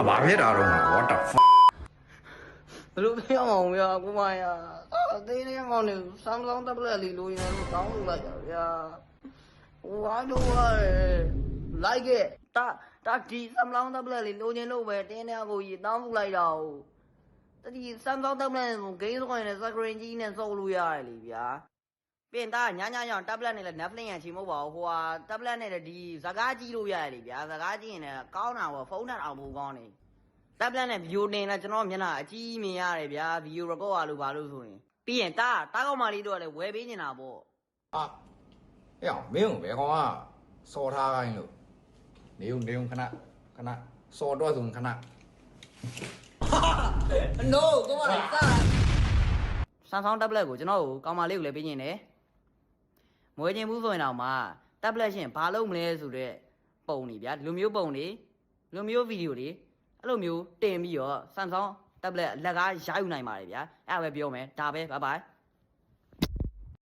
ငါဘာဖြစ်တာတော့ငါ what the fuck ဘယ်လိုပြောအောင်ဗျာကိုမရအသေးလေးမောင်နေ Samsung tablet လေးလိုရင်လို့တောင်းလို့လိုက်တာဗျာဟိုဟာတော့ရဲလိုက်ခဲ့တာတာဒီ Samsung tablet လေးလိုချင်လို့ပဲတင်းတဲ့ကိုကြီးတောင်းလို့လိုက်တာဟုတ်တတိ Samsung tablet ကိုဂိမ်းဆောင်ရင် screen ကြီးနဲ့စောက်လို့ရတယ်လေဗျာ ပြင်သားညညည tablet နဲ့လည်း Netflix ရချင်မဟုတ်ပါဘူးဟိုဟာ tablet နဲ့လည်းဒီဇကားကြည့်လို့ရတယ်လေဗျာဇကားကြည့်ရင်လည်းကောင်းတာပေါ့ဖုန်းနဲ့အောင်ဘူးကောင်းနေတက်ပလက်နဲ့ဗီဒီယိုတင်လာကျွန်တော်မျက်နှာအကြီးမြင်ရတယ်ဗျာဗီဒီယို record ရလို့ပါလို့ဆိုရင်ပြီးရင်တာတာကောက်မလေးတို့ကလည်းဝယ်ပေးနေတာပေါ့အာအေးအောင်မင်းကိုဘယ်ကောင်ကစော်ထားခိုင်းလို့နေုံနေုံခဏခဏစော်တော့ဆိုရင်ခဏ no ကိုမလေးတာဆန်ဆောင်တက်ပလက်ကိုကျွန်တော်ကိုကောင်မလေးကိုလည်းပေးနေတယ် မွေးခြင်းဘူးဆိုရင်တော့မှတက်ပလက်ရှင်ဘာလုပ်မလဲဆိုတော့ပုံနေဗျာလူမျိုးပုံနေလူမျိုးဗီဒီယိုတွေအဲ့လိုမျိုးတင်ပြီးတော့ဆန်ဆောင်တက်ပလက်လက်ကားရယူနိုင်ပါတယ်ဗျာအဲ့ဒါပဲပြောမယ်ဒါပဲဘိုင်ဘိုင်